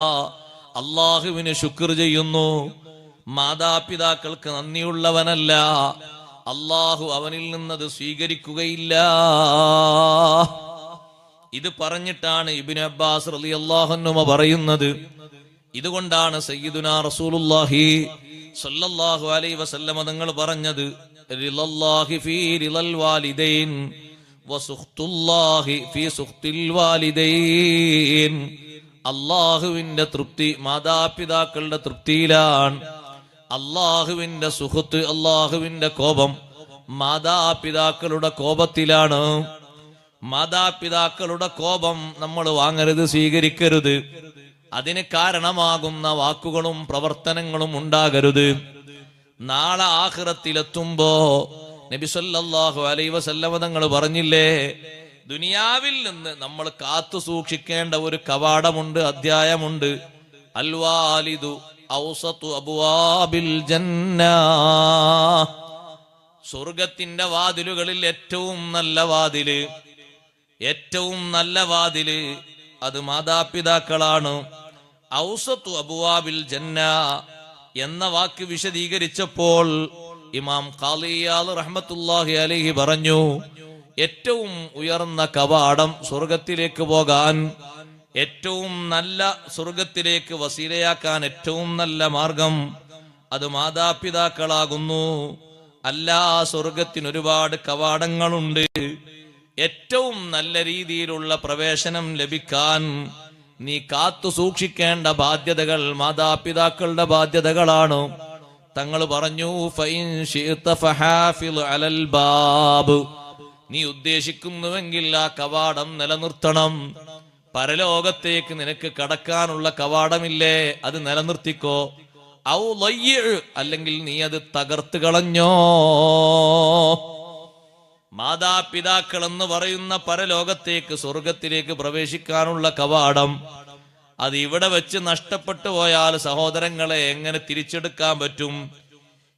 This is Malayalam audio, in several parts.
അള്ളാഹുവിന് ശുക്ർ ചെയ്യുന്നു. മാതാപിതാക്കൾക്ക് നന്ദിയുള്ളവനല്ല. അള്ളാഹു അവനിൽ നിന്നത് സ്വീകരിക്കുകയില്ല. ഇത് പറഞ്ഞിട്ടാണ് ഇബിൻ അബ്ബാസ് റലി അള്ളാഹുനുമ പറയുന്നത്. ഇതുകൊണ്ടാണ് സയ്യിദുന റസൂലുള്ളാഹി സല്ലല്ലാഹു അലൈഹി വസല്ലമ തങ്ങൾ പറഞ്ഞത് വാലിദൈൻ. അള്ളാഹുവിന്റെ തൃപ്തി മാതാപിതാക്കളുടെ തൃപ്തിയിലാണ്. അള്ളാഹുവിന്റെ സുഹൃത്ത് അള്ളാഹുവിന്റെ കോപം മാതാപിതാക്കളുടെ കോപത്തിലാണ്. മാതാപിതാക്കളുടെ കോപം നമ്മൾ വാങ്ങരുത് സ്വീകരിക്കരുത്. അതിന് കാരണമാകുന്ന വാക്കുകളും പ്രവർത്തനങ്ങളും ഉണ്ടാകരുത്. നാളെ ആഹ്റത്തിലെത്തുമ്പോ നബിസല്ലാഹു അലൈ വസല്ലമ തങ്ങൾ പറഞ്ഞില്ലേ ദുനിയാവിൽ നിന്ന് നമ്മൾ കാത്തു സൂക്ഷിക്കേണ്ട ഒരു കവാടമുണ്ട് അധ്യായമുണ്ട്. അൽവാലിദു ഔസത്തു അബുവാബിൽ ജന്ന. സ്വർഗത്തിന്റെ വാതിലുകളിൽ ഏറ്റവും നല്ല വാതിൽ ഏറ്റവും നല്ല വാതിൽ അത് മാതാപിതാക്കളാണ്. ഔസത്തു അബുവാബിൽ ജന്ന എന്ന വാക്ക് വിശദീകരിച്ചപ്പോൾ ഇമാം ഖാലിയാൽ റഹ്മത്തുല്ലാഹി അലൈഹി പറഞ്ഞു ഏറ്റവും ഉയർന്ന കവാടം സ്വർഗത്തിലേക്ക് പോകാൻ ഏറ്റവും നല്ല സ്വർഗത്തിലേക്ക് വസീലയാക്കാൻ ഏറ്റവും നല്ല മാർഗം അത് മാതാപിതാക്കളാകുന്നു. അല്ല സ്വർഗത്തിന് ഒരുപാട് കവാടങ്ങളുണ്ട്. ഏറ്റവും നല്ല രീതിയിലുള്ള പ്രവേശനം ലഭിക്കാൻ നീ കാത്തു സൂക്ഷിക്കേണ്ട ബാധ്യതകൾ മാതാപിതാക്കളുടെ ബാധ്യതകളാണ്. തങ്ങൾ പറഞ്ഞു "ഫൈൻ അലൽ ബാബ്. നീ ഉദ്ദേശിക്കുന്നുവെങ്കിൽ ആ കവാടം നിലനിർത്തണം. പരലോകത്തേക്ക് നിനക്ക് കടക്കാനുള്ള കവാടമില്ലേ അത് നിലനിർത്തിക്കോ. ഔ അല്ലെങ്കിൽ നീ അത് തകർത്ത് കളഞ്ഞോ. മാതാപിതാക്കൾ എന്ന് പറയുന്ന പരലോകത്തേക്ക് സ്വർഗത്തിലേക്ക് പ്രവേശിക്കാനുള്ള കവാടം. അത് ഇവിടെ വെച്ച് നഷ്ടപ്പെട്ടു പോയാൽ സഹോദരങ്ങളെ എങ്ങനെ തിരിച്ചെടുക്കാൻ പറ്റും?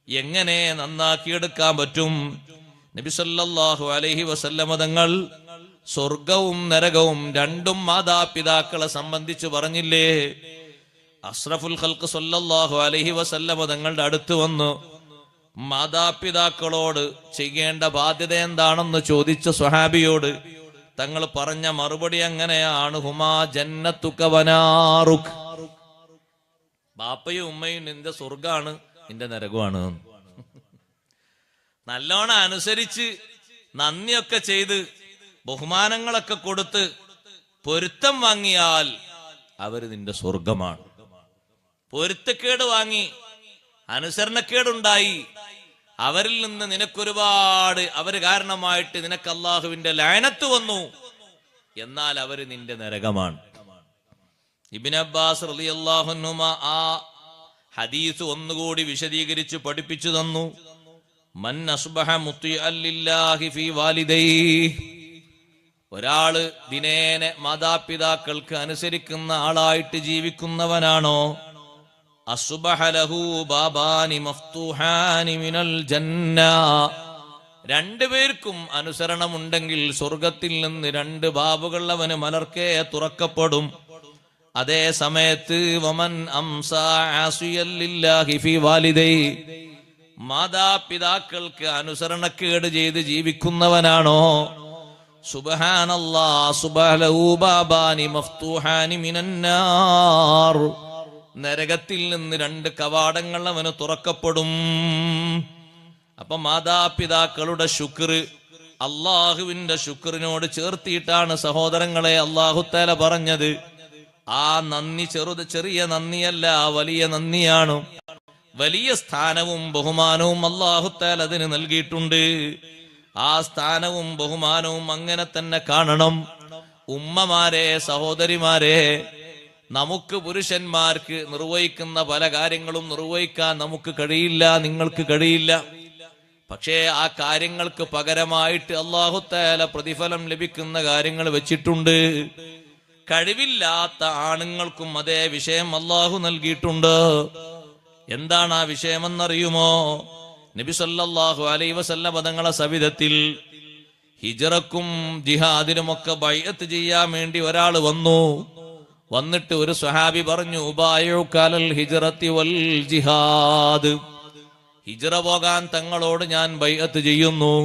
എങ്ങനെ നന്നാക്കിയെടുക്കാൻ പറ്റും? നബിസല്ലാഹു അലഹി വസല്ലമ തങ്ങൾ സ്വർഗവും നരകവും രണ്ടും മാതാപിതാക്കളെ സംബന്ധിച്ച് പറഞ്ഞില്ലേ? അസ്രഫുൽ ഖൽക്ക് സല്ലല്ലാഹു അലഹി വസല്ലമ തങ്ങളുടെ അടുത്ത് വന്നു മാതാപിതാക്കളോട് ചെയ്യേണ്ട ബാധ്യത എന്താണെന്ന് ചോദിച്ച സ്വഹാബിയോട് തങ്ങൾ പറഞ്ഞ മറുപടി അങ്ങനെയാണ് ഹുമാ ജന്നത്തുക്കവനാറുക് ബാപ്പയും ഉമ്മയും നിന്റെ സ്വർഗാണ് നിന്റെ നരകമാണ് നല്ലോണം അനുസരിച്ച് നന്ദിയൊക്കെ ചെയ്ത് ബഹുമാനങ്ങളൊക്കെ കൊടുത്ത് പൊരുത്തം വാങ്ങിയാൽ അവർ നിന്റെ സ്വർഗമാണ്. പൊരുത്തക്കേട് വാങ്ങി അനുസരണക്കേടുണ്ടായി അവരിൽ നിന്ന് നിനക്കൊരുപാട് അവർ കാരണമായിട്ട് നിനക്ക് അള്ളാഹുവിന്റെ ലയനത്ത് വന്നു എന്നാൽ അവർ നിന്റെ നരകമാണ്. ഇബിൻ അബ്ബാസ് റലി അള്ളാഹുനുമ ആ ഹദീസ് ഒന്നുകൂടി വിശദീകരിച്ച് പഠിപ്പിച്ചു തന്നു. വാലിദൈ ഒരാൾ ദിനേനെ മാതാപിതാക്കൾക്ക് അനുസരിക്കുന്ന ആളായിട്ട് ജീവിക്കുന്നവനാണോ? രണ്ടുപേർക്കും അനുസരണമുണ്ടെങ്കിൽ സ്വർഗത്തിൽ നിന്ന് രണ്ട് ബാബുകൾ അവന് മലർക്കേ തുറക്കപ്പെടും. അതേ സമയത്ത് വമൻ അംസാ വാലിദൈ മാതാപിതാക്കൾക്ക് അനുസരണക്കേട് ചെയ്ത് ജീവിക്കുന്നവനാണോ? സുബഹലൂബാബാനി മിനന്നാർ. നരകത്തിൽ നിന്ന് രണ്ട് കവാടങ്ങൾ അവന് തുറക്കപ്പെടും. അപ്പൊ മാതാപിതാക്കളുടെ ശുക്ർ അള്ളാഹുവിന്റെ ശുക്രിനോട് ചേർത്തിയിട്ടാണ് സഹോദരങ്ങളെ അള്ളാഹുത്തേല പറഞ്ഞത്. ആ നന്ദി ചെറുത് ചെറിയ നന്ദിയല്ല വലിയ നന്ദിയാണ്. വലിയ സ്ഥാനവും ബഹുമാനവും അള്ളാഹുത്താൽ അതിന് നൽകിയിട്ടുണ്ട്. ആ സ്ഥാനവും ബഹുമാനവും അങ്ങനെ തന്നെ കാണണം. ഉമ്മമാരെ സഹോദരിമാരെ നമുക്ക് പുരുഷന്മാർക്ക് നിർവഹിക്കുന്ന പല കാര്യങ്ങളും നിർവഹിക്കാൻ നമുക്ക് കഴിയില്ല നിങ്ങൾക്ക് കഴിയില്ല. പക്ഷേ ആ കാര്യങ്ങൾക്ക് പകരമായിട്ട് അള്ളാഹുത്താല പ്രതിഫലം ലഭിക്കുന്ന കാര്യങ്ങൾ വെച്ചിട്ടുണ്ട്. കഴിവില്ലാത്ത ആണുങ്ങൾക്കും അതേ വിഷയം അള്ളാഹു നൽകിയിട്ടുണ്ട്. എന്താണ് ആ വിഷയമെന്നറിയുമോ? നബി സല്ലല്ലാഹു അലൈഹി വസല്ല പദങ്ങളെ സവിധത്തിൽ ഹിജറക്കും ജിഹാദിനുമൊക്കെ ബൈഅത്ത് ചെയ്യാൻ വേണ്ടി ഒരാൾ വന്നു. വന്നിട്ട് ഒരു സ്വഹാബി പറഞ്ഞു ഉബായുക്കലൽ ഹിജ്റത്തി വൽ ജിഹാദ്. ഹിജ്റ പോകാൻ തങ്ങളോട് ഞാൻ ബൈഅത്ത് ചെയ്യുന്നു.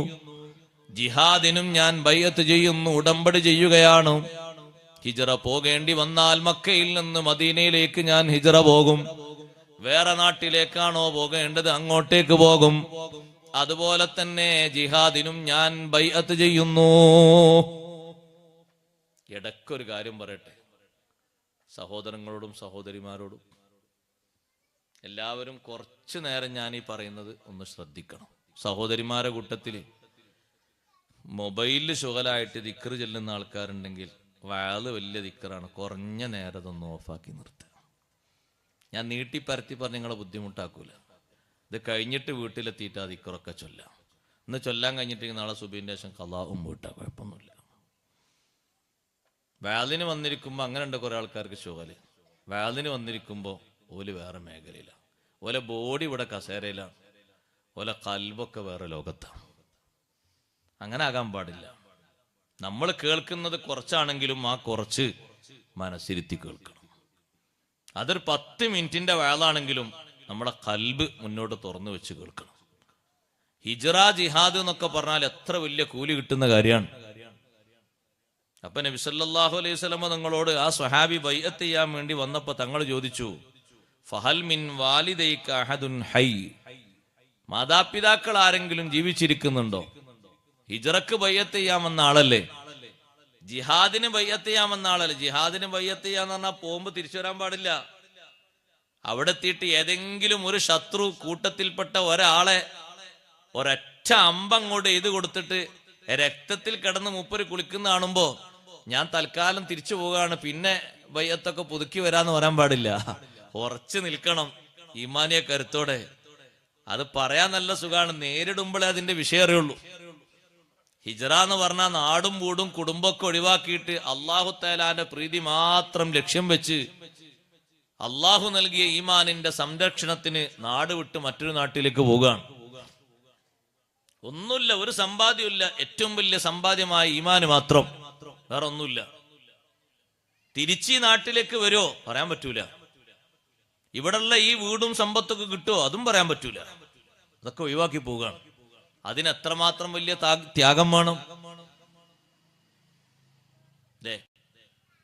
ജിഹാദിനും ഞാൻ ബൈഅത്ത് ചെയ്യുന്നു ഉടമ്പടി ചെയ്യുകയാണ്. ഹിജറ പോകേണ്ടി വന്നാൽ മക്കയിൽ നിന്ന് മദീനയിലേക്ക് ഞാൻ ഹിജറ പോകും. വേറെ നാട്ടിലേക്കാണോ പോകേണ്ടത് അങ്ങോട്ടേക്ക് പോകും. അതുപോലെ തന്നെ ജിഹാദിനും ഞാൻ ബൈഅത്ത് ചെയ്യുന്നു. ഇടയ്ക്കൊരു കാര്യം പറയട്ടെ. സഹോദരങ്ങളോടും സഹോദരിമാരോടും എല്ലാവരും കുറച്ചു നേരം ഞാൻ ഈ പറയുന്നത് ഒന്ന് ശ്രദ്ധിക്കണം. സഹോദരിമാരെ കൂട്ടത്തിൽ മൊബൈലിൽ ശുഖലായിട്ട് ദിക്കറ് ചെല്ലുന്ന ആൾക്കാരുണ്ടെങ്കിൽ വയാൾ വലിയ ദിക്കറാണ് കുറഞ്ഞ നേരം അതൊന്ന് ഓഫാക്കി നിർത്തുക. ഞാൻ നീട്ടി നീട്ടിപ്പരത്തി പറഞ്ഞ് നിങ്ങളെ ബുദ്ധിമുട്ടാക്കൂല. ഇത് കഴിഞ്ഞിട്ട് വീട്ടിലെത്തിയിട്ട് അത് ഇക്കുറൊക്കെ ചൊല്ലാം. ഇന്ന് ചൊല്ലാൻ കഴിഞ്ഞിട്ട് നാളെ സുബീന്റെ ശേഷം കലാവും വീട്ടാ കുഴപ്പമൊന്നുമില്ല. വാലിന് വന്നിരിക്കുമ്പോൾ അങ്ങനെ ഉണ്ട് കുറെ ആൾക്കാർക്ക് ശുഗൽ വാലിന് വന്നിരിക്കുമ്പോൾ ഓൽ വേറെ മേഖലയിലാണ് ഓലെ ബോഡി ഇവിടെ കസേരയിലാണ് ഓലെ കൽബൊക്കെ വേറെ ലോകത്താണ് അങ്ങനെ ആകാൻ പാടില്ല. നമ്മൾ കേൾക്കുന്നത് കുറച്ചാണെങ്കിലും ആ കുറച്ച് മനസ്സിരുത്തി കേൾക്കണം. അതൊരു പത്ത് മിനിറ്റിന്റെ വേളാണെങ്കിലും നമ്മുടെ കൽബ് മുന്നോട്ട് തുറന്നു വെച്ച് കേൾക്കണം. ഹിജറ ജിഹാദ് എന്നൊക്കെ പറഞ്ഞാൽ എത്ര വലിയ കൂലി കിട്ടുന്ന കാര്യമാണ്. അപ്പൊ നബിസല്ലാഹു അലൈഹി സ്വലമ നിങ്ങളോട് ആ സ്വഹാബി ബൈഅത്ത് ചെയ്യാൻ വേണ്ടി വന്നപ്പോ തങ്ങൾ ചോദിച്ചു ഫഹൽ മിൻ വാലിദൈക അഹദുൻ ഹൈ? മാതാപിതാക്കൾ ആരെങ്കിലും ജീവിച്ചിരിക്കുന്നുണ്ടോ? ഹിജറക്ക് ബയ്യത്ത് ചെയ്യാമെന്ന ആളല്ലേ? ജിഹാദിന് ബയ്യത്ത് ആളല്ല. ജിഹാദിന് ബയ്യത്ത് ചെയ്യാന്ന് പറഞ്ഞാൽ പോകുമ്പോ തിരിച്ചു വരാൻ പാടില്ല. അവിടെ എത്തിയിട്ട് ഏതെങ്കിലും ഒരു ശത്രു കൂട്ടത്തിൽപ്പെട്ട ഒരാളെ ഒരൊറ്റ അമ്പങ്ങോട്ട് എഴുതി കൊടുത്തിട്ട് രക്തത്തിൽ കിടന്ന് മുപ്പര് കുളിക്കുന്ന കാണുമ്പോ ഞാൻ തൽക്കാലം തിരിച്ചു പോവുകയാണ്. പിന്നെ വയ്യത്തൊക്കെ പുതുക്കി വരാന്ന് പറയാൻ പാടില്ല. ഉറച്ചു നിൽക്കണം ഈമാനിയ കരുത്തോടെ. അത് പറയാൻ നല്ല സുഖമാണ്. നേരിടുമ്പോഴേ അതിന്റെ വിഷയം അറിയുള്ളൂ. ഹിജറ എന്ന് പറഞ്ഞാൽ നാടും വീടും കുടുംബമൊക്കെ ഒഴിവാക്കിയിട്ട് അള്ളാഹു തേലാന്റെ പ്രീതി മാത്രം ലക്ഷ്യം വെച്ച് അള്ളാഹു നൽകിയ ഈമാനിന്റെ സംരക്ഷണത്തിന് നാട് വിട്ട് മറ്റൊരു നാട്ടിലേക്ക് പോവുകയാണ്. ഒന്നുമില്ല ഒരു സമ്പാദ്യമില്ല ഏറ്റവും വലിയ സമ്പാദ്യമായ ഈമാന് മാത്രം. വേറെ ഒന്നുമില്ല തിരിച്ച് നാട്ടിലേക്ക് വരുമോ പറയാൻ പറ്റൂല. ഇവിടെയുള്ള ഈ വീടും സമ്പത്തൊക്കെ കിട്ടുമോ അതും പറയാൻ പറ്റൂല. അതൊക്കെ ഒഴിവാക്കി പോവുകയാണ്. അതിന് എത്രമാത്രം വലിയ ത്യാഗം വേണം? അല്ലേ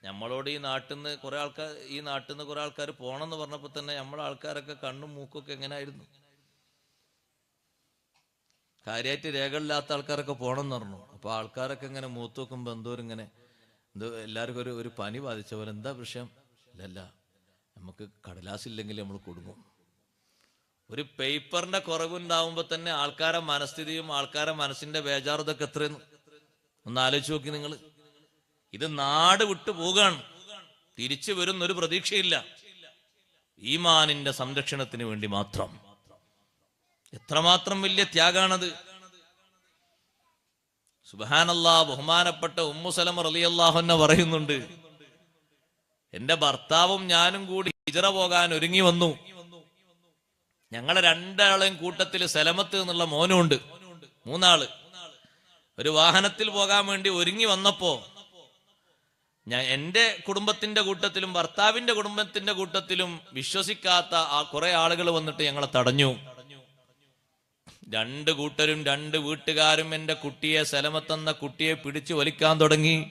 നമ്മളോട് ഈ നാട്ടിൽ നിന്ന് കുറെ ആൾക്കാർ ഈ നാട്ടിൽ നിന്ന് കുറെ ആൾക്കാർ പോണെന്ന് പറഞ്ഞപ്പോ തന്നെ നമ്മളെ ആൾക്കാരൊക്കെ കണ്ണും മൂക്കൊക്കെ എങ്ങനെയായിരുന്നു കാര്യമായിട്ട് രേഖകളില്ലാത്ത ആൾക്കാരൊക്കെ പോണെന്ന് പറഞ്ഞു. അപ്പൊ ആൾക്കാരൊക്കെ ഇങ്ങനെ മൂത്ത് നോക്കുമ്പോ എന്തോ ഇങ്ങനെ എന്തോ എല്ലാവർക്കും ഒരു ഒരു പനി ബാധിച്ച പോലെ എന്താ വിഷയം ഇല്ലല്ല നമുക്ക് കടലാസില്ലെങ്കിൽ നമ്മൾ കൊടുങ്ങും. ഒരു പേപ്പറിന്റെ കുറവുണ്ടാവുമ്പോ തന്നെ ആൾക്കാരെ മനസ്ഥിതിയും ആൾക്കാരെ മനസ്സിന്റെ ബേജാറും ഇതൊക്കെ എത്രയെന്ന് ഒന്ന് ആലോചിച്ച് നോക്കി നിങ്ങൾ ഇത് നാട് വിട്ടു പോവുകയാണ് തിരിച്ചു വരുന്ന ഒരു പ്രതീക്ഷയില്ല. ഈമാനിന്റെ സംരക്ഷണത്തിന് വേണ്ടി മാത്രം. എത്രമാത്രം വലിയ ത്യാഗാണത്. സുബാനല്ലാ ബഹുമാനപ്പെട്ട ഉമ്മുസലം റലിയല്ലാഹുന്നെ പറയുന്നുണ്ട്. എന്റെ ഭർത്താവും ഞാനും കൂടി ഹിജറ പോകാൻ ഒരുങ്ങി വന്നു. ഞങ്ങളെ രണ്ടാളെയും കൂട്ടത്തിൽ സലമത്ത് എന്നുള്ള മോനുണ്ട്. മൂന്നാൾ. ഒരു വാഹനത്തിൽ പോകാൻ വേണ്ടി ഒരുങ്ങി വന്നപ്പോ ഞാൻ എന്റെ കുടുംബത്തിന്റെ കൂട്ടത്തിലും ഭർത്താവിന്റെ കുടുംബത്തിന്റെ കൂട്ടത്തിലും വിശ്വസിക്കാത്ത ആ കുറെ ആളുകൾ വന്നിട്ട് ഞങ്ങളെ തടഞ്ഞു. രണ്ട് കൂട്ടരും രണ്ട് വീട്ടുകാരും എന്റെ കുട്ടിയെ സലമത്തെന്ന കുട്ടിയെ പിടിച്ചു വലിക്കാൻ തുടങ്ങി.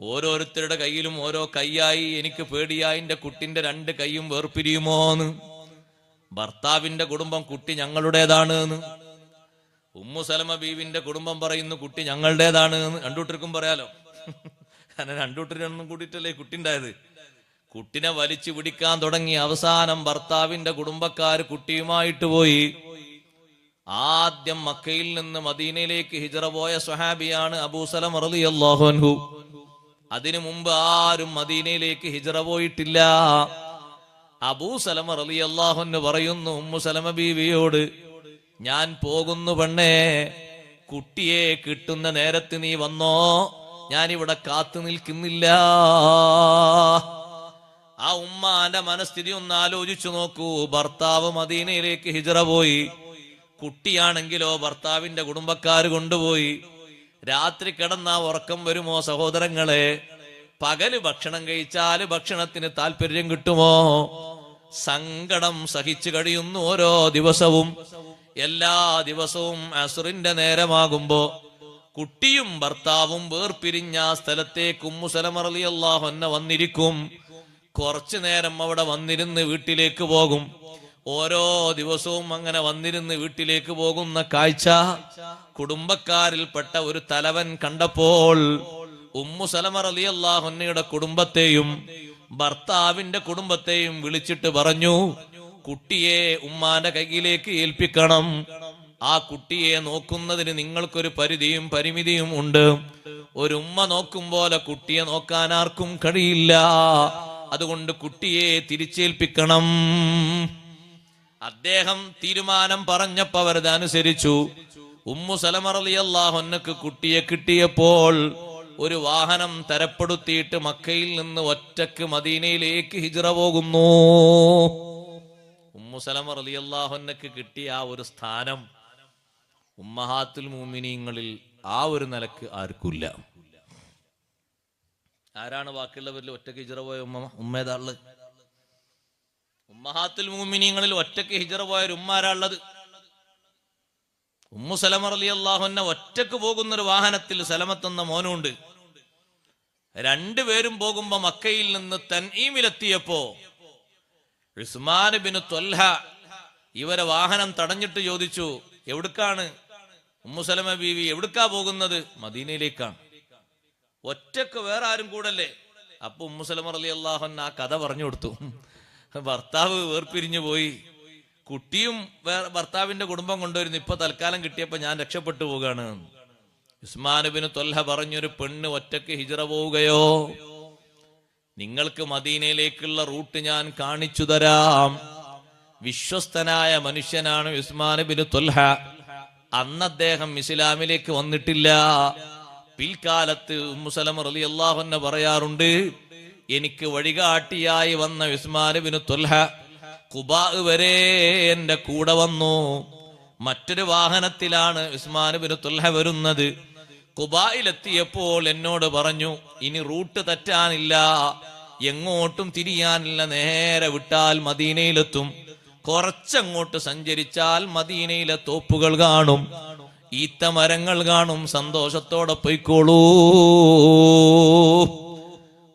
ഓരോരുത്തരുടെ കയ്യിലും ഓരോ കൈയായി എനിക്ക് പേടിയായി. എന്റെ കുട്ടിന്റെ രണ്ട് കൈയും വേർപിരിയുമോന്ന്. ഭർത്താവിന്റെ കുടുംബം കുട്ടി ഞങ്ങളുടേതാണ് എന്ന് ഉമ്മു സലമ ബീവിന്റെ കുടുംബം പറയുന്നു കുട്ടി ഞങ്ങളുടേതാണ് എന്ന് രണ്ടുട്ടർക്കും പറയാലോ? കാരണം രണ്ടുട്ടരൊന്നും കൂടിയിട്ടല്ലേ ഈ കുട്ടി ഉണ്ടായത് കുട്ടിനെ വലിച്ചു പിടിക്കാൻ തുടങ്ങി അവസാനം ഭർത്താവിന്റെ കുടുംബക്കാർ കുട്ടിയുമായിട്ട് പോയി. ആദ്യം മക്കയിൽ നിന്ന് മദീനയിലേക്ക് ഹിജറ പോയ സ്വഹാബിയാണ് അബൂസലം അൻഹു. അതിനു മുമ്പ് ആരും മദീനയിലേക്ക് ഹിജറ പോയിട്ടില്ല. അബൂ സലമ റലി അള്ളാഹുന്ന് പറയുന്നു ഉമ്മു സലമ ബീവിയോട് ഞാൻ പോകുന്നു പെണ്ണേ കുട്ടിയെ കിട്ടുന്ന നേരത്ത് നീ വന്നോ? ഞാൻ ഇവിടെ കാത്തു നിൽക്കുന്നില്ല. ആ ഉമ്മാന്റെ മനസ്ഥിതി ഒന്ന് ആലോചിച്ചു നോക്കൂ. ഭർത്താവ് മദീനയിലേക്ക് ഹിജറ പോയി. കുട്ടിയാണെങ്കിലോ ഭർത്താവിന്റെ കുടുംബക്കാർ കൊണ്ടുപോയി. രാത്രി കിടന്ന ഉറക്കം വരുമോ സഹോദരങ്ങളെ? പകൽ ഭക്ഷണം കഴിച്ചാൽ ഭക്ഷണത്തിന് താല്പര്യം കിട്ടുമോ? സങ്കടം സഹിച്ചു കഴിയുന്നു ഓരോ ദിവസവും. എല്ലാ ദിവസവും അസുറിന്റെ നേരമാകുമ്പോ കുട്ടിയും ഭർത്താവും വേർപിരിഞ്ഞ ആ സ്ഥലത്തേക്ക് അള്ളാഹൊന്ന വന്നിരിക്കും. കുറച്ചു നേരം അവിടെ വന്നിരുന്ന് വീട്ടിലേക്ക് പോകും. ഓരോ ദിവസവും അങ്ങനെ വന്നിരുന്ന് വീട്ടിലേക്ക് പോകുന്ന കാഴ്ച കുടുംബക്കാരിൽപ്പെട്ട ഒരു തലവൻ കണ്ടപ്പോൾ ഉമ്മു സലമർ അലി അള്ളാഹുന്നയുടെ കുടുംബത്തെയും ഭർത്താവിന്റെ കുടുംബത്തെയും വിളിച്ചിട്ട് പറഞ്ഞു കുട്ടിയെ ഉമ്മാന്റെ കയ്യിലേക്ക് ഏൽപ്പിക്കണം. ആ കുട്ടിയെ നോക്കുന്നതിന് നിങ്ങൾക്കൊരു പരിധിയും പരിമിതിയും ഉണ്ട്. ഒരു ഉമ്മ നോക്കും പോലെ കുട്ടിയെ നോക്കാൻ ആർക്കും കഴിയില്ല. അതുകൊണ്ട് കുട്ടിയെ തിരിച്ചേൽപ്പിക്കണം. അദ്ദേഹം തീരുമാനം പറഞ്ഞപ്പോ അവരത് അനുസരിച്ചു ഉമ്മു സലമറലി ഒന്നക്ക് കുട്ടിയെ കിട്ടിയപ്പോൾ ഒരു വാഹനം തരപ്പെടുത്തിയിട്ട് മക്കയിൽ നിന്ന് ഒറ്റയ്ക്ക് മദീനയിലേക്ക് ഹിജറ പോകുന്നു. ഉമ്മു സലമർ അലി അള്ളാഹുനക്ക് കിട്ടിയ ആ ഒരു സ്ഥാനം ഉമ്മഹാത്തുൽ മൂമിനീങ്ങളിൽ ആ ഒരു നിലയ്ക്ക് ആർക്കില്ല. ആരാണ് ബാക്കിയുള്ളവരിൽ ഒറ്റയ്ക്ക് ഹിജറ പോയ ഉമ്മ ഉമ്മേതാൾ ഉമ്മഹാത്തുൽ മൂമിനീങ്ങളിൽ ഒറ്റയ്ക്ക് ഹിജറ പോയ ഒരു ഉമ്മ ആരാ ഉമ്മു സലമർ അലി അള്ളാഹുന്ന ഒറ്റയ്ക്ക് പോകുന്ന ഒരു വാഹനത്തിൽ സലമത്തെന്ന മോനുണ്ട്. രണ്ടുപേരും പോകുമ്പോ മക്കയിൽ നിന്ന് തൻഈമിലെത്തിയപ്പോ ഉസ്മാൻ ബിൻ ത്വൽഹ ഇവരെ വാഹനം തടഞ്ഞിട്ട് ചോദിച്ചു എവിടുക്കാണ്? ഉമ്മുസലമ ബീവി എവിടുക്കാ പോകുന്നത്? മദീനയിലേക്കാണ്. ഒറ്റയ്ക്ക് വേറെ ആരും കൂടല്ലേ? അപ്പൊ ഉമ്മുസലമർ അലി അള്ളാഹൻ ആ കഥ പറഞ്ഞു കൊടുത്തു. ഭർത്താവ് വേർപിരിഞ്ഞു പോയി. കുട്ടിയും ഭർത്താവിന്റെ കുടുംബം കൊണ്ടുവരുന്നു. ഇപ്പൊ തൽക്കാലം കിട്ടിയപ്പോ ഞാൻ രക്ഷപ്പെട്ടു പോവുകയാണ് ഉസ്മാനുബിന് തൊല്ല പറഞ്ഞൊരു പെണ്ണ് ഒറ്റയ്ക്ക് ഹിജറ പോവുകയോ? നിങ്ങൾക്ക് മദീനയിലേക്കുള്ള റൂട്ട് ഞാൻ കാണിച്ചു തരാം. വിശ്വസ്തനായ മനുഷ്യനാണ് ഉസ്മാൻ ബിൻ തൊൽഹ. അന്ന് അദ്ദേഹം ഇസ്ലാമിലേക്ക് വന്നിട്ടില്ല. പിൽക്കാലത്ത് മുസലം റലി അള്ളാഹുന്നെ പറയാറുണ്ട് എനിക്ക് വഴികാട്ടിയായി വന്ന ഉസ്മാൻ ബിൻ തൊൽഹ കുബാ വരെ എന്റെ കൂടെ വന്നു. മറ്റൊരു വാഹനത്തിലാണ് ഉസ്മാൻ ബിൻ തൊൽഹ വരുന്നത്. കുബായിലെത്തിയപ്പോൾ എന്നോട് പറഞ്ഞു ഇനി റൂട്ട് തെറ്റാനില്ല. എങ്ങോട്ടും തിരിയാനില്ല. നേരെ വിട്ടാൽ മദീനയിലെത്തും. കുറച്ചങ്ങോട്ട് സഞ്ചരിച്ചാൽ മദീനയിലെ തോപ്പുകൾ കാണും. ഈത്ത മരങ്ങൾ കാണും. സന്തോഷത്തോടെ പൊയ്ക്കോളൂ.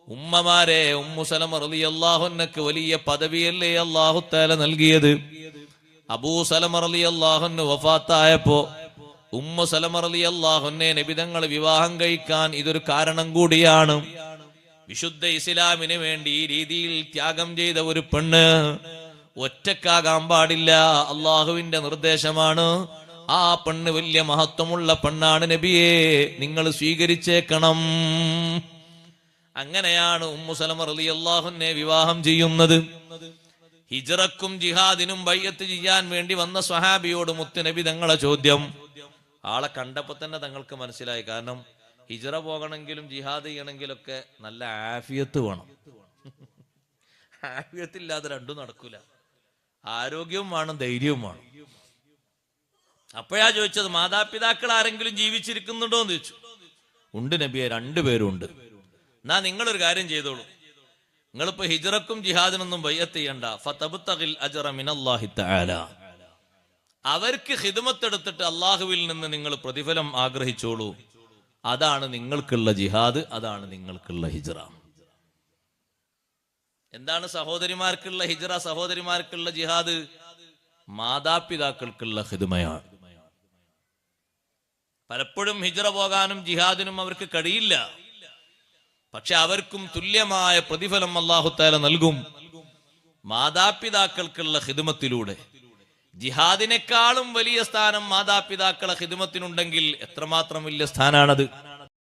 ഉമ്മമാരെ ഉമ്മുസലം അറുതി അള്ളാഹുനക്ക് വലിയ പദവിയല്ലേ അള്ളാഹുത്താല നൽകിയത്? അബൂസലം അറുതി അള്ളാഹുന് വഫാത്തായപ്പോ ഉമ്മ സലമറലി അള്ളാഹുന്നെ നിബിതങ്ങൾ വിവാഹം കഴിക്കാൻ ഇതൊരു കാരണം കൂടിയാണ്. വിശുദ്ധ ഇസ്ലാമിന് വേണ്ടി ഈ രീതിയിൽ ത്യാഗം ചെയ്ത ഒരു പെണ്ണ് ഒറ്റക്കാകാൻ പാടില്ല. അള്ളാഹുവിന്റെ നിർദ്ദേശമാണ്. ആ പെണ്ണ് വലിയ മഹത്വമുള്ള പെണ്ണാണ് നബിയെ. നിങ്ങൾ സ്വീകരിച്ചേക്കണം. അങ്ങനെയാണ് ഉമ്മു സലമ റലി അള്ളാഹുനെ വിവാഹം ചെയ്യുന്നത്. ഹിജറക്കും ജിഹാദിനും ബയ്യത്ത് ചെയ്യാൻ വേണ്ടി വന്ന സ്വഹാബിയോട് മുത്തുനബി തങ്ങളെ ചോദ്യം. ആളെ കണ്ടപ്പോൾ തന്നെ തങ്ങൾക്ക് മനസ്സിലായി. കാരണം ഹിജറ പോകണമെങ്കിലും ജിഹാദ് ചെയ്യണമെങ്കിലൊക്കെ നല്ല ആഫിയത്ത് വേണം. ആഫിയത്തില്ലാതെ രണ്ടും നടക്കൂല. ആരോഗ്യവും വേണം ധൈര്യവും വേണം. അപ്പോഴാ ചോദിച്ചത് മാതാപിതാക്കൾ ആരെങ്കിലും ജീവിച്ചിരിക്കുന്നുണ്ടോ എന്ന് ചോദിച്ചു. ഉണ്ട് നബിയെ രണ്ടുപേരും ഉണ്ട്. എന്നാ നിങ്ങളൊരു കാര്യം ചെയ്തോളൂ. നിങ്ങളിപ്പോ ഹിജറക്കും ജിഹാദിനൊന്നും ബയ്യത്ത് ചെയ്യണ്ട. ഫതബ്തഗിൽ അജറ മിനല്ലാഹി തആല. അവർക്ക് ഹിദമത്തെടുത്തിട്ട് അള്ളാഹുവിൽ നിന്ന് നിങ്ങൾ പ്രതിഫലം ആഗ്രഹിച്ചോളൂ. അതാണ് നിങ്ങൾക്കുള്ള ജിഹാദ് അതാണ് നിങ്ങൾക്കുള്ള ഹിജറ. എന്താണ് സഹോദരിമാർക്കുള്ള ഹിജറ സഹോദരിമാർക്കുള്ള ജിഹാദ്? മാതാപിതാക്കൾക്കുള്ള ഹിതുമയാണ് പലപ്പോഴും ഹിജറ പോകാനും ജിഹാദിനും അവർക്ക് കഴിയില്ല. പക്ഷെ അവർക്കും തുല്യമായ പ്രതിഫലം അള്ളാഹുത്താല നൽകും. മാതാപിതാക്കൾക്കുള്ള ഹിദമത്തിലൂടെ ജിഹാദിനേക്കാളും വലിയ സ്ഥാനം മാതാപിതാക്കളെ ഹിദമത്തിനുണ്ടെങ്കിൽ എത്രമാത്രം വലിയ സ്ഥാനാണത്?